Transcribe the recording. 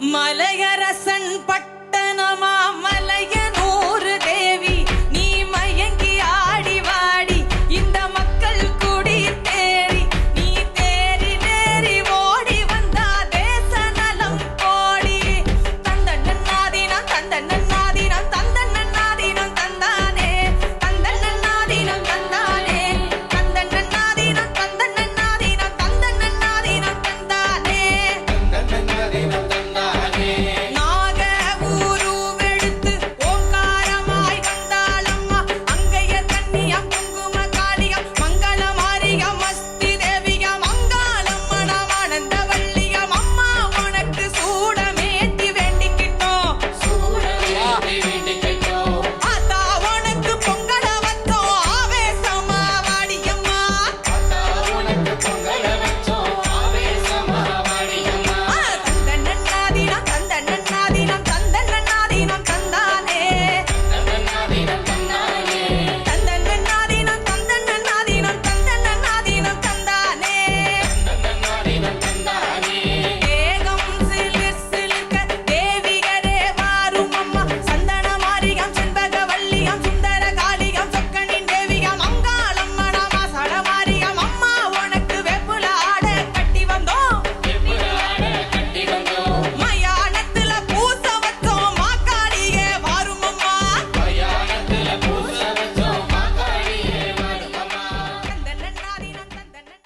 மலையரசன் பட்டணமா? மலைய நூறு தேவி நீ மயங்கி ஆடி வாடி. இந்த மக்கள் குடி தேறி நீ தேறி நேரி ஓடி வந்தா தேச நலம் கோடி தந்த நன்னாதீனம் தந்த நன்னாதீனம் தந்த நன்னாதீனம் தந்தானே. தந்த நன்னாதீனம்